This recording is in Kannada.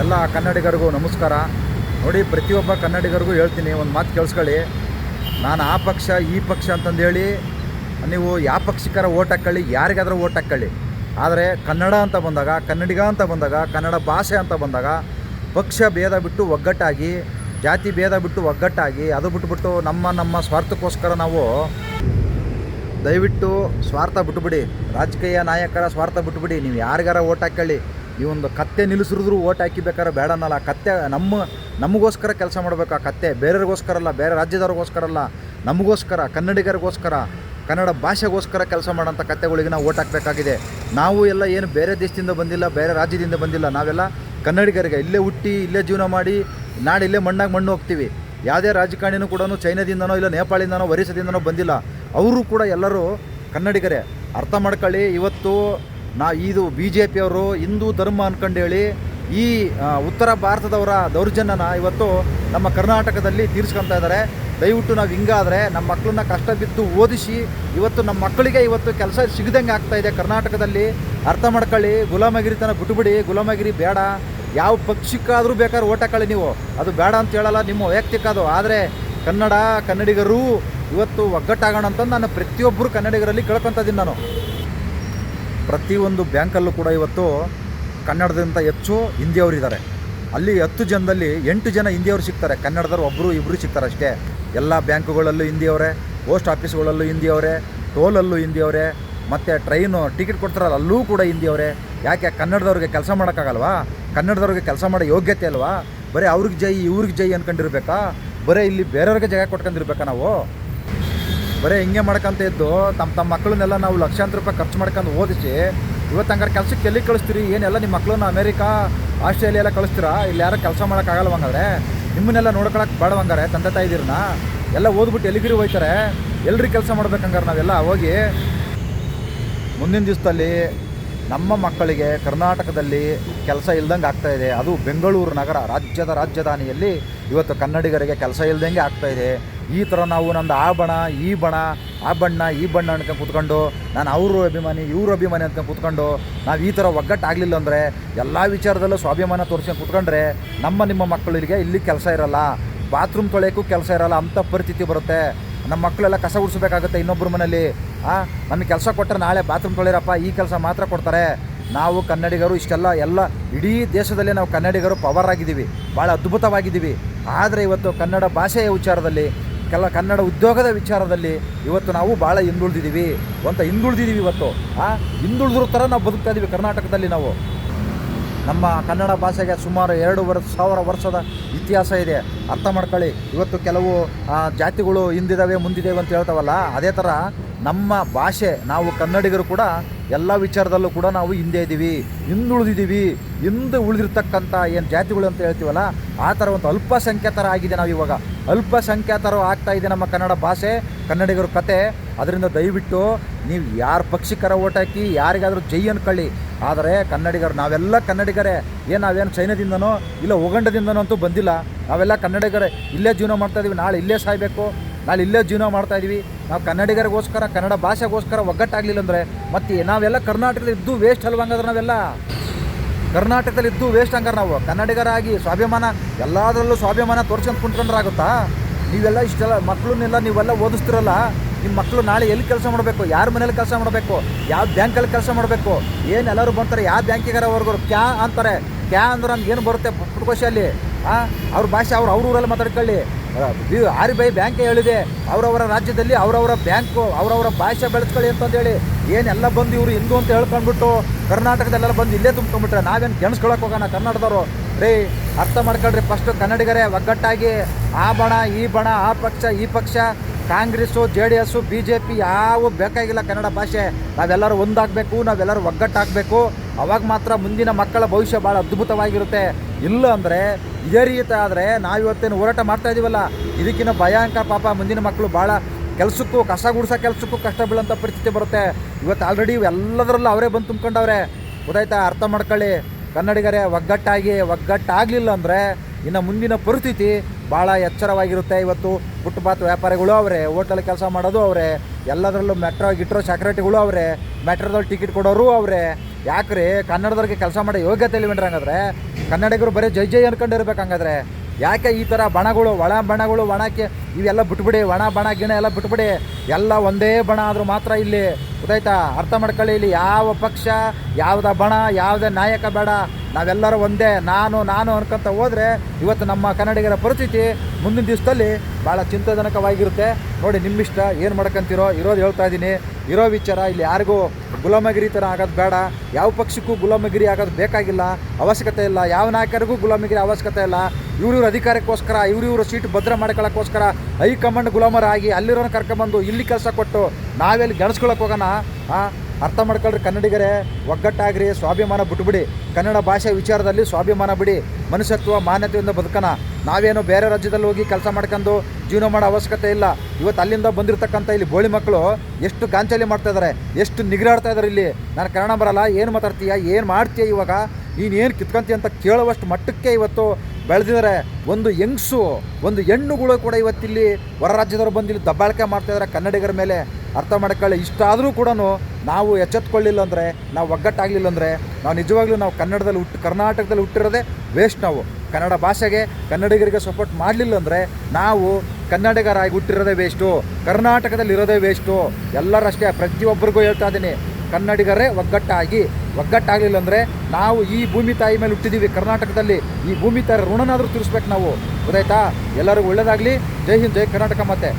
ಎಲ್ಲ ಕನ್ನಡಿಗರಿಗೂ ನಮಸ್ಕಾರ. ನೋಡಿ, ಪ್ರತಿಯೊಬ್ಬ ಕನ್ನಡಿಗರಿಗೂ ಹೇಳ್ತೀನಿ, ಒಂದು ಮಾತು ಕೇಳಿಸ್ಕೊಳ್ಳಿ. ನಾನು ಆ ಪಕ್ಷ, ಈ ಪಕ್ಷ ಅಂತಂದೇಳಿ, ನೀವು ಯಾವ ಪಕ್ಷಿಕರ ಓಟ್ ಹಾಕ್ಕೊಳ್ಳಿ ಯಾರಿಗಾದರೂ ಓಟ್ ಹಾಕ್ಕೊಳ್ಳಿ ಆದರೆ, ಕನ್ನಡ ಅಂತ ಬಂದಾಗ, ಕನ್ನಡಿಗ ಅಂತ ಬಂದಾಗ, ಕನ್ನಡ ಭಾಷೆ ಅಂತ ಬಂದಾಗ, ಪಕ್ಷ ಭೇದ ಬಿಟ್ಟು ಒಗ್ಗಟ್ಟಾಗಿ, ಜಾತಿ ಭೇದ ಬಿಟ್ಟು ಒಗ್ಗಟ್ಟಾಗಿ, ಅದು ಬಿಟ್ಬಿಟ್ಟು ನಮ್ಮ ನಮ್ಮ ಸ್ವಾರ್ಥಕ್ಕೋಸ್ಕರ ನಾವು ದಯವಿಟ್ಟು ಸ್ವಾರ್ಥ ಬಿಟ್ಬಿಡಿ. ರಾಜಕೀಯ ನಾಯಕರ ಸ್ವಾರ್ಥ ಬಿಟ್ಬಿಡಿ. ನೀವು ಯಾರಿಗಾರ ಓಟ್ ಹಾಕೊಳ್ಳಿ ಒಂದು ಕತ್ತೆ ನಿಲ್ಲಿಸಿದ್ರು ಓಟ್ ಹಾಕಿಬೇಕಾರೆ ಬೇಡ ಅನ್ನಲ್ಲ. ಆ ಕತ್ತೆ ನಮ್ಮ, ನಮಗೋಸ್ಕರ ಕೆಲಸ ಮಾಡಬೇಕು ಆ ಕತ್ತೆ. ಬೇರೆಯವ್ರಿಗೋಸ್ಕರ ಅಲ್ಲ, ಬೇರೆ ರಾಜ್ಯದವ್ರಿಗೋಸ್ಕರ ಅಲ್ಲ, ನಮಗೋಸ್ಕರ, ಕನ್ನಡಿಗರಿಗೋಸ್ಕರ, ಕನ್ನಡ ಭಾಷೆಗೋಸ್ಕರ ಕೆಲಸ ಮಾಡೋಂಥ ಕತ್ತೆಗಳಿಗೆ ನಾವು ಓಟ್ ಹಾಕಬೇಕಾಗಿದೆ. ನಾವು ಎಲ್ಲ ಏನು ಬೇರೆ ದೇಶದಿಂದ ಬಂದಿಲ್ಲ, ಬೇರೆ ರಾಜ್ಯದಿಂದ ಬಂದಿಲ್ಲ, ನಾವೆಲ್ಲ ಕನ್ನಡಿಗರಿಗೆ ಇಲ್ಲೇ ಹುಟ್ಟಿ, ಇಲ್ಲೇ ಜೀವನ ಮಾಡಿ, ನಾಡು ಇಲ್ಲೇ ಮಣ್ಣಾಗಿ ಮಣ್ಣು ಹೋಗ್ತೀವಿ. ಯಾವುದೇ ರಾಜಕಾರಣಿನೂ ಕೂಡ ಚೈನಾದಿಂದನೋ ಇಲ್ಲ ನೇಪಾಳಿಂದನೋ ಒರಿಸದಿಂದನೋ ಬಂದಿಲ್ಲ. ಅವರು ಕೂಡ ಎಲ್ಲರೂ ಕನ್ನಡಿಗರೇ. ಅರ್ಥ ಮಾಡ್ಕೊಳ್ಳಿ, ಇವತ್ತು ನಾ ಇದು ಬಿ ಜೆ ಪಿಯವರು ಹಿಂದೂ ಧರ್ಮ ಅಂದ್ಕೊಂಡೇಳಿ ಈ ಉತ್ತರ ಭಾರತದವರ ದೌರ್ಜನ್ಯನ ಇವತ್ತು ನಮ್ಮ ಕರ್ನಾಟಕದಲ್ಲಿ ತೀರಿಸ್ಕೊತಾ ಇದ್ದಾರೆ. ದಯವಿಟ್ಟು ನಾವು ಹಿಂಗಾದರೆ ನಮ್ಮ ಮಕ್ಕಳನ್ನ ಕಷ್ಟ ಬಿದ್ದು ಓದಿಸಿ, ಇವತ್ತು ನಮ್ಮ ಮಕ್ಕಳಿಗೆ ಇವತ್ತು ಕೆಲಸ ಸಿಗದಂಗೆ ಆಗ್ತಾ ಇದೆ ಕರ್ನಾಟಕದಲ್ಲಿ. ಅರ್ಥ ಮಾಡ್ಕೊಳ್ಳಿ ಗುಲಾಮಗಿರಿತನ ಬಿಟ್ಟುಬಿಡಿ ಗುಲಾಮಗಿರಿ ಬೇಡ. ಯಾವ ಪಕ್ಷಕ್ಕಾದರೂ ಬೇಕಾದ್ರೆ ಓಟ್ ಹಾಕೊಳ್ಳಿ ನೀವು. ಅದು ಬೇಡ ಅಂತ ಹೇಳಲ್ಲ ನಿಮ್ಮ ವೈಯಕ್ತಿಕ ಅದು. ಆದರೆ ಕನ್ನಡ ಕನ್ನಡಿಗರು ಇವತ್ತು ಒಗ್ಗಟ್ಟಾಗೋಣ ಅಂತ ನಾನು ಪ್ರತಿಯೊಬ್ಬರು ಕನ್ನಡಿಗರಲ್ಲಿ ಕೇಳ್ಕೊತಾ ಇದ್ದೀನಿ ನಾನು. ಪ್ರತಿಯೊಂದು ಬ್ಯಾಂಕಲ್ಲೂ ಕೂಡ ಇವತ್ತು ಕನ್ನಡದಿಂದ ಹೆಚ್ಚು ಹಿಂದಿಯವರಿದ್ದಾರೆ ಅಲ್ಲಿ ಹತ್ತು ಜನದಲ್ಲಿ ಎಂಟು ಜನ ಹಿಂದಿಯವರು ಸಿಗ್ತಾರೆ. ಕನ್ನಡದವ್ರು ಒಬ್ಬರು ಇಬ್ಬರು ಸಿಗ್ತಾರೆ ಅಷ್ಟೇ. ಎಲ್ಲ ಬ್ಯಾಂಕುಗಳಲ್ಲೂ ಹಿಂದಿಯವರೇ, ಪೋಸ್ಟ್ ಆಫೀಸ್ಗಳಲ್ಲೂ ಹಿಂದಿಯವರೇ, ಟೋಲಲ್ಲೂ ಹಿಂದಿಯವರೇ, ಮತ್ತು ಟ್ರೈನು ಟಿಕೆಟ್ ಕೊಡ್ತಾರಲ್ಲ, ಅಲ್ಲೂ ಕೂಡ ಹಿಂದಿಯವರೇ. ಯಾಕೆ? ಕನ್ನಡದವ್ರಿಗೆ ಕೆಲಸ ಮಾಡೋಕ್ಕಾಗಲ್ವಾ? ಕನ್ನಡದವ್ರಿಗೆ ಕೆಲಸ ಮಾಡೋ ಯೋಗ್ಯತೆ ಅಲ್ವಾ? ಬರೀ ಅವ್ರಿಗೆ ಜೈ, ಇವ್ರಿಗೆ ಜೈ ಅಂದ್ಕೊಂಡಿರ್ಬೇಕಾ ಬರೀ ಇಲ್ಲಿ ಬೇರೆಯವ್ರಿಗೆ ಜಾಗ ಕೊಟ್ಕೊಂಡಿರ್ಬೇಕಾ ನಾವು? ಬರೀ ಹಿಂಗೆ ಮಾಡ್ಕೊಂತ ಇದ್ದು ತಮ್ಮ ತಮ್ಮ ಮಕ್ಕಳನ್ನೆಲ್ಲ ನಾವು ಲಕ್ಷಾಂತರ ರೂಪಾಯಿ ಖರ್ಚು ಮಾಡ್ಕೊಂಡು ಓದಿಸಿ, ಇವತ್ತು ಹಂಗಾರೆ ಕೆಲಸಕ್ಕೆ ಎಲ್ಲಿ ಕಳಿಸ್ತೀರಿ? ಏನೆಲ್ಲ ನಿಮ್ಮ ಮಕ್ಕಳನ್ನ ಅಮೇರಿಕಾ ಆಸ್ಟ್ರೇಲಿಯಾ ಎಲ್ಲ ಕಳಿಸ್ತೀರಾ? ಇಲ್ಲಿ ಯಾರೋ ಕೆಲಸ ಮಾಡೋಕ್ಕಾಗಲ್ಲ ಹಂಗಾದ್ರೆ? ನಿಮ್ಮನ್ನೆಲ್ಲ ನೋಡ್ಕೊಳಕ್ಕೆ ಬೇಡವಂಗಾರೆ ತಂದೆ ತಾಯಿದಿರನ್ನ ಎಲ್ಲ ಓದ್ಬಿಟ್ಟು ಎಲ್ಲಿಗಿರಿ ಹೋಯ್ತಾರೆ? ಎಲ್ರಿಗೆ ಕೆಲಸ ಮಾಡ್ಬೇಕಂಗಾರೆ ನಾವೆಲ್ಲ ಹೋಗಿ. ಮುಂದಿನ ದಿವಸದಲ್ಲಿ ನಮ್ಮ ಮಕ್ಕಳಿಗೆ ಕರ್ನಾಟಕದಲ್ಲಿ ಕೆಲಸ ಇಲ್ದಂಗೆ ಇದೆ. ಅದು ಬೆಂಗಳೂರು ನಗರ, ರಾಜ್ಯದ ರಾಜಧಾನಿಯಲ್ಲಿ ಇವತ್ತು ಕನ್ನಡಿಗರಿಗೆ ಕೆಲಸ ಇಲ್ದಂಗೆ ಆಗ್ತಾ ಇದೆ. ಈ ಥರ ನಾವು ನಂದು ಆ ಬಣ, ಈ ಬಣ, ಆ ಬಣ್ಣ, ಈ ಬಣ್ಣ ಅನ್ಕೊಂಡು ಕೂತ್ಕೊಂಡು, ನಾನು ಅವರು ಅಭಿಮಾನಿ, ಇವರು ಅಭಿಮಾನಿ ಅಂತ ಕೂತ್ಕೊಂಡು, ನಾವು ಈ ಥರ ಒಗ್ಗಟ್ಟಾಗಲಿಲ್ಲ ಅಂದರೆ, ಎಲ್ಲ ವಿಚಾರದಲ್ಲೂ ಸ್ವಾಭಿಮಾನ ತೋರಿಸ್ಕೊಂಡು ಕೂತ್ಕೊಂಡ್ರೆ, ನಮ್ಮ ನಿಮ್ಮ ಮಕ್ಕಳಿಗೆ ಇಲ್ಲಿ ಕೆಲಸ ಇರಲ್ಲ. ಬಾತ್ರೂಮ್ ತೊಳೆಯೋಕ್ಕೂ ಕೆಲಸ ಇರಲ್ಲ ಅಂಥ ಪರಿಸ್ಥಿತಿ ಬರುತ್ತೆ. ನಮ್ಮ ಮಕ್ಕಳೆಲ್ಲ ಕಸ ಗುಡಿಸ್ಬೇಕಾಗುತ್ತೆ ಇನ್ನೊಬ್ಬರ ಮನೇಲಿ. ನಮಗೆ ಕೆಲಸ ಕೊಟ್ಟರೆ ನಾಳೆ ಬಾತ್ರೂಮ್ ತೊಳಿರಪ್ಪ ಈ ಕೆಲಸ ಮಾತ್ರ ಕೊಡ್ತಾರೆ. ನಾವು ಕನ್ನಡಿಗರು ಇಷ್ಟೆಲ್ಲ, ಎಲ್ಲ ಇಡೀ ದೇಶದಲ್ಲಿ ನಾವು ಕನ್ನಡಿಗರು ಪವರ್ ಆಗಿದ್ದೀವಿ. ಭಾಳ ಅದ್ಭುತವಾಗಿದ್ದೀವಿ. ಆದರೆ ಇವತ್ತು ಕನ್ನಡ ಭಾಷೆಯ ವಿಚಾರದಲ್ಲಿ ಕೆಲ ಕನ್ನಡ ಉದ್ಯೋಗದ ವಿಚಾರದಲ್ಲಿ ಇವತ್ತು ನಾವು ಭಾಳ ಹಿಂದುಳಿದಿದ್ದೀವಿ ಅಂತ ಹಿಂದುಳಿದಿದ್ದೀವಿ ಇವತ್ತು. ಆ, ಹಿಂದುಳಿದ್ರ ಥರ ನಾವು ಬದುಕ್ತಾ ಇದ್ದೀವಿ ಕರ್ನಾಟಕದಲ್ಲಿ ನಾವು. ನಮ್ಮ ಕನ್ನಡ ಭಾಷೆಗೆ ಸುಮಾರು ಎರಡು ವರ್ಷ ಸಾವಿರ ವರ್ಷದ ಇತಿಹಾಸ ಇದೆ. ಅರ್ಥ ಮಾಡ್ಕೊಳ್ಳಿ. ಇವತ್ತು ಕೆಲವು ಜಾತಿಗಳು ಹಿಂದಿದ್ದಾವೆ ಮುಂದಿದ್ದಾವೆ ಅಂತ ಹೇಳ್ತಾವಲ್ಲ, ಅದೇ ಥರ ನಮ್ಮ ಭಾಷೆ, ನಾವು ಕನ್ನಡಿಗರು ಕೂಡ ಎಲ್ಲ ವಿಚಾರದಲ್ಲೂ ಕೂಡ ನಾವು ಹಿಂದೆ ಇದ್ದೀವಿ. ಹಿಂದುಳಿದಿದ್ದೀವಿ. ಹಿಂದೆ ಉಳಿದಿರ್ತಕ್ಕಂಥ ಏನು ಜಾತಿಗಳು ಅಂತ ಹೇಳ್ತೀವಲ್ಲ, ಆ ಥರ ಒಂದು ಅಲ್ಪಸಂಖ್ಯಾತರ ಆಗಿದೆ ನಾವು ಇವಾಗ. ಅಲ್ಪಸಂಖ್ಯಾತರು ಆಗ್ತಾ ಇದೆ ನಮ್ಮ ಕನ್ನಡ ಭಾಷೆ, ಕನ್ನಡಿಗರ ಕತೆ. ಅದರಿಂದ ದಯವಿಟ್ಟು ನೀವು ಯಾರ ಪಕ್ಷಿಕರ ಓಟ್ ಹಾಕಿ, ಯಾರಿಗಾದರೂ ಜೈ ಅನ್ಕೊಳ್ಳಿ. ಆದರೆ ಕನ್ನಡಿಗರು, ನಾವೆಲ್ಲ ಕನ್ನಡಿಗರೇ. ಏನು ನಾವೇನು ಚೈನಾದಿಂದನೋ ಇಲ್ಲ ಉಗಂಡದಿಂದನೋ ಅಂತೂ ಬಂದಿಲ್ಲ. ನಾವೆಲ್ಲ ಕನ್ನಡಿಗರೇ. ಇಲ್ಲೇ ಜೀವನ ಮಾಡ್ತಾ ಇದೀವಿ. ನಾಳೆ ಇಲ್ಲೇ ಸಾಯಬೇಕು. ನಾಳೆ ಇಲ್ಲೇ ಜೀವನ ಮಾಡ್ತಾ ಇದೀವಿ. ನಾವು ಕನ್ನಡಿಗರಿಗೋಸ್ಕರ, ಕನ್ನಡ ಭಾಷೆಗೋಸ್ಕರ ಒಗ್ಗಟ್ಟಾಗಲಿಲ್ಲ ಅಂದರೆ ಮತ್ತೆ ನಾವೆಲ್ಲ ಕರ್ನಾಟಕದಲ್ಲಿ ಇದ್ದು ವೇಸ್ಟ್ ಅಲ್ವಂಗಾದ್ರೆ ನಾವೆಲ್ಲ? ಕರ್ನಾಟಕದಲ್ಲಿ ಇದ್ದು ವೇಸ್ಟ್ ಹಂಗಾರೆ ನಾವು. ಕನ್ನಡಿಗರಾಗಿ ಸ್ವಾಭಿಮಾನ, ಎಲ್ಲದರಲ್ಲೂ ಸ್ವಾಭಿಮಾನ ತೋರ್ಸ್ಕೊಂಡು ಕುಂತ್ಕೊಂಡ್ರಾಗುತ್ತಾ? ನೀವೆಲ್ಲ ಇಷ್ಟೆಲ್ಲ ಮಕ್ಕಳನ್ನೆಲ್ಲ ನೀವೆಲ್ಲ ಓದಿಸ್ತಿರಲ್ಲ ನಿಮ್ಮ ಮಕ್ಕಳು ನಾಳೆ ಎಲ್ಲಿ ಕೆಲಸ ಮಾಡಬೇಕು? ಯಾರ ಮನೇಲಿ ಕೆಲಸ ಮಾಡಬೇಕು? ಯಾವ ಬ್ಯಾಂಕಲ್ಲಿ ಕೆಲಸ ಮಾಡಬೇಕು? ಏನು ಎಲ್ಲರೂ ಬಂತಾರೆ, ಯಾವ ಬ್ಯಾಂಕಿಗಾರ ಅವ್ರಿಗೂ ಕ್ಯಾ ಅಂತಾರೆ. ಕ್ಯಾ ಅಂದ್ರೆ ಏನು ಬರುತ್ತೆ ಪುಟ್ಕೋಶಲ್ಲಿ? ಆ ಅವ್ರ ಭಾಷೆ ಅವ್ರು ಅವ್ರ ಊರಲ್ಲಿ ಮಾತಾಡ್ಕೊಳ್ಳಿ. ಆರ್ ಬಿ ಐ ಬ್ಯಾಂಕ್ ಹೇಳಿದೆ. ಅವರವರ ರಾಜ್ಯದಲ್ಲಿ ಅವರವರ ಬ್ಯಾಂಕು ಅವರವರ ಭಾಷೆ ಬೆಳೆಸ್ಕೊಳ್ಳಿ ಅಂತಂದೇಳಿ. ಏನೆಲ್ಲ ಬಂದು ಇವರು ಹಿಂದೂ ಅಂತ ಹೇಳ್ಕೊಂಡ್ಬಿಟ್ಟು ಕರ್ನಾಟಕದಲ್ಲೆಲ್ಲ ಬಂದು ಇಲ್ಲೇ ತುಂಬ್ಕೊಂಡ್ಬಿಟ್ರೆ ನಾವೇನು ಗೆಣಸ್ಕೊಳಕ್ಕೆ ಹೋಗೋಣ ಕನ್ನಡದವರು ರೀ, ಅರ್ಥ ಮಾಡ್ಕೊಳ್ರಿ ಫಸ್ಟ್ ಕನ್ನಡಿಗರೇ, ಒಗ್ಗಟ್ಟಾಗಿ ಆ ಬಣ, ಈ ಬಣ, ಆ ಪಕ್ಷ, ಈ ಪಕ್ಷ. Congress, J D S, B J P ಯಾವ ಬೇಕಾಗಿಲ್ಲ ಕನ್ನಡ ಭಾಷೆ. ನಾವೆಲ್ಲರೂ ಒಂದಾಗಬೇಕು, ನಾವೆಲ್ಲರೂ ಒಗ್ಗಟ್ಟಾಗಬೇಕು. ಅವಾಗ ಮಾತ್ರ ಮುಂದಿನ ಮಕ್ಕಳ ಭವಿಷ್ಯ ಭಾಳ ಅದ್ಭುತವಾಗಿರುತ್ತೆ. ಇಲ್ಲ ಅಂದರೆ ಇದೇ ರೀತಿ ಆದರೆ ನಾವಿವತ್ತೇನು ಹೋರಾಟ ಮಾಡ್ತಾ ಇದೀವಲ್ಲ ಇದಕ್ಕಿಂತ ಭಯಂಕರ ಪಾಪ ಮುಂದಿನ ಮಕ್ಕಳು ಭಾಳ ಕೆಲಸಕ್ಕೂ, ಕಸ ಗುಡಿಸೋ ಕೆಲಸಕ್ಕೂ ಕಷ್ಟ ಬೀಳೋಂಥ ಪರಿಸ್ಥಿತಿ ಬರುತ್ತೆ. ಇವತ್ತು ಆಲ್ರೆಡಿ ಎಲ್ಲದರಲ್ಲೂ ಅವರೇ ಬಂದು ತುಂಬ್ಕೊಂಡವ್ರೆ. ಗೊತ್ತಾಯ್ತಾ? ಅರ್ಥ ಮಾಡ್ಕೊಳ್ಳಿ. ಕನ್ನಡಿಗರೇ, ಒಗ್ಗಟ್ಟಾಗಿ, ಒಗ್ಗಟ್ಟಾಗಲಿಲ್ಲ ಅಂದರೆ ಇನ್ನು ಮುಂದಿನ ಪರಿಸ್ಥಿತಿ ಭಾಳ ಎಚ್ಚರವಾಗಿರುತ್ತೆ ಇವತ್ತು ಫುಟ್ಪಾತ್ ವ್ಯಾಪಾರಿಗಳು ಅವರೇ ಹೋಟೆಲ್ ಕೆಲಸ ಮಾಡೋದು ಅವರೇ, ಎಲ್ಲದರಲ್ಲೂ ಮೆಟ್ರೋ, ಗಿಟ್ರೋ ಸೆಕ್ರೆಟರಿಗಳು ಅವರೇ ಮೆಟ್ರೋದಲ್ಲಿ ಟಿಕೆಟ್ ಕೊಡೋರು ಅವರೇ. ಯಾಕ್ರಿ ಕನ್ನಡದವ್ರಿಗೆ ಕೆಲಸ ಮಾಡೋ ಯೋಗ್ಯತೆ ಇಲ್ವೇನ್ರಿ ಹಂಗಾದ್ರೆ? ಕನ್ನಡಿಗರು ಬರೀ ಜೈ ಜೈ ಅನ್ಕೊಂಡಿರ್ಬೇಕು ಹಂಗಾದ್ರೆ. ಯಾಕೆ ಈ ಥರ ಬಣಗಳು ಒಳ ಬಣಗಳು, ಒಣಕ್ಕೆ ಇವೆಲ್ಲ ಬಿಟ್ಬಿಡಿ, ಒಣ ಬಣ ಗಿಣ ಎಲ್ಲ ಬಿಟ್ಬಿಡಿ, ಎಲ್ಲ ಒಂದೇ ಬಣ ಆದರೂ ಮಾತ್ರ ಇಲ್ಲಿ, ಗೊತ್ತಾಯ್ತಾ? ಅರ್ಥ ಮಾಡ್ಕೊಳ್ಳಿ ಇಲ್ಲಿ ಯಾವ ಪಕ್ಷ, ಯಾವುದ ಬಣ, ಯಾವುದೇ ನಾಯಕ ಬೇಡ. ನಾವೆಲ್ಲರೂ ಒಂದೇ, ನಾನು ನಾನು ಅನ್ಕೊಂತ ಹೋದರೆ ಇವತ್ತು ನಮ್ಮ ಕನ್ನಡಿಗರ ಪರಿಸ್ಥಿತಿ ಮುಂದಿನ ದಿವಸದಲ್ಲಿ ಭಾಳ ಚಿಂತಾಜನಕವಾಗಿರುತ್ತೆ. ನೋಡಿ, ನಿಮ್ಮಿಷ್ಟ ಏನು ಮಾಡ್ಕೊಂತೀರೋ ಇರೋದು ಹೇಳ್ತಾ ಇದ್ದೀನಿ. ಇರೋ ವಿಚಾರ, ಇಲ್ಲಿ ಯಾರಿಗೂ ಗುಲಾಮಗಿರಿ ಥರ ಆಗೋದು ಬೇಡ. ಯಾವ ಪಕ್ಷಕ್ಕೂ ಗುಲಾಮಗಿರಿ ಆಗೋದು ಬೇಕಾಗಿಲ್ಲ. ಅವಶ್ಯಕತೆ ಇಲ್ಲ. ಯಾವ ನಾಯಕರಿಗೂ ಗುಲಾಮಗಿರಿ ಅವಶ್ಯಕತೆ ಇಲ್ಲ. ಇವ್ರಿವ್ರ ಅಧಿಕಾರಕ್ಕೋಸ್ಕರ, ಇವ್ರಿವ್ರ ಸೀಟ್ ಭದ್ರ ಮಾಡ್ಕೊಳ್ಳೋಕ್ಕೋಸ್ಕರ ಹೈಕಮಾಂಡ್ ಗುಲಾಮರಾಗಿ ಅಲ್ಲಿರೋನ ಕರ್ಕೊಂಬಂದು ಇಲ್ಲಿ ಕೆಲಸ ಕೊಟ್ಟು ನಾವೆಲ್ಲಿ ಗೆಣಸ್ಕೊಳಕ್ಕೆ ಹೋಗೋಣ? ಅರ್ಥ ಮಾಡ್ಕೊಳ್ರಿ ಕನ್ನಡಿಗರೇ, ಒಗ್ಗಟ್ಟಾಗ್ರಿ, ಸ್ವಾಭಿಮಾನ ಬಿಟ್ಬಿಡಿ. ಕನ್ನಡ ಭಾಷೆ ವಿಚಾರದಲ್ಲಿ ಸ್ವಾಭಿಮಾನ ಬಿಡಿ. ಮನುಷ್ಯತ್ವ, ಮಾನ್ಯತೆಯಿಂದ ಬದುಕೋಣ. ನಾವೇನು ಬೇರೆ ರಾಜ್ಯದಲ್ಲಿ ಹೋಗಿ ಕೆಲಸ ಮಾಡ್ಕೊಂಡು ಜೀವನ ಮಾಡೋ ಅವಶ್ಯಕತೆ ಇಲ್ಲ. ಇವತ್ತು ಅಲ್ಲಿಂದ ಬಂದಿರತಕ್ಕಂಥ ಇಲ್ಲಿ ಬೋಳಿ ಮಕ್ಕಳು ಎಷ್ಟು ಗಾಂಚಲಿ ಮಾಡ್ತಾ ಇದ್ದಾರೆ ಎಷ್ಟು ನಿಗ್ರಾಡ್ತಾ ಇದ್ದಾರೆ ಇಲ್ಲಿ. ನಾನು ಕನ್ನಡ ಬರಲ್ಲ, ಏನು ಮಾತಾಡ್ತೀಯ, ಏನು ಮಾಡ್ತೀಯ ಇವಾಗ? ಏನು ಕಿತ್ಕೊಂತೀಯ ಅಂತ ಕೇಳುವಷ್ಟು ಮಟ್ಟಕ್ಕೆ ಇವತ್ತು ಬೆಳೆದಿದ್ದಾರೆ ಒಂದು ಹೆಂಗ್ಸು, ಒಂದು ಹೆಣ್ಣುಗಳು ಕೂಡ ಇವತ್ತಿಲ್ಲಿ ಹೊರ ರಾಜ್ಯದವರು ಬಂದು ಇಲ್ಲಿ ದಬ್ಬಾಳಿಕೆ ಮಾಡ್ತಾ ಇದ್ದಾರೆ ಕನ್ನಡಿಗರ ಮೇಲೆ. ಅರ್ಥ ಮಾಡ್ಕೊಳ್ಳಿ. ಇಷ್ಟಾದರೂ ಕೂಡ ನಾವು ಎಚ್ಚೆತ್ಕೊಳ್ಳಿಲ್ಲ ಅಂದರೆ, ನಾವು ಒಗ್ಗಟ್ಟಾಗಲಿಲ್ಲ ಅಂದರೆ, ನಾವು ನಿಜವಾಗ್ಲೂ ನಾವು ಕನ್ನಡದಲ್ಲಿ ಹುಟ್ಟು ಕರ್ನಾಟಕದಲ್ಲಿ ಹುಟ್ಟಿರೋದೇ ವೇಸ್ಟ್ ನಾವು. ಕನ್ನಡ ಭಾಷೆಗೆ ಕನ್ನಡಿಗರಿಗೆ ಸಪೋರ್ಟ್ ಮಾಡಲಿಲ್ಲ ಅಂದರೆ ನಾವು ಕನ್ನಡಿಗರಾಗಿ ಹುಟ್ಟಿರೋದೇ ವೇಸ್ಟು ಕರ್ನಾಟಕದಲ್ಲಿ ಇರೋದೇ ವೇಸ್ಟು ಎಲ್ಲರಷ್ಟೇ, ಪ್ರತಿಯೊಬ್ಬರಿಗೂ ಹೇಳ್ತಾ ಇದ್ದೀನಿ, ಕನ್ನಡಿಗರೇ ಒಗ್ಗಟ್ಟಾಗಿ, ಒಗ್ಗಟ್ಟಾಗಲಿಲ್ಲ ಅಂದರೆ ನಾವು ಈ ಭೂಮಿ ತಾಯಿ ಮೇಲೆ ಹುಟ್ಟಿದ್ದೀವಿ ಕರ್ನಾಟಕದಲ್ಲಿ ಈ ಭೂಮಿ ತಾಯಿ ಋಣನಾದರೂ ತಿಳಿಸ್ಬೇಕು ನಾವು. ಗೊತ್ತಾಯ್ತಾ? ಎಲ್ಲರಿಗೂ ಒಳ್ಳೇದಾಗಲಿ. ಜೈ ಹಿಂದ್, ಜೈ ಕರ್ನಾಟಕ ಮತ್ತೆ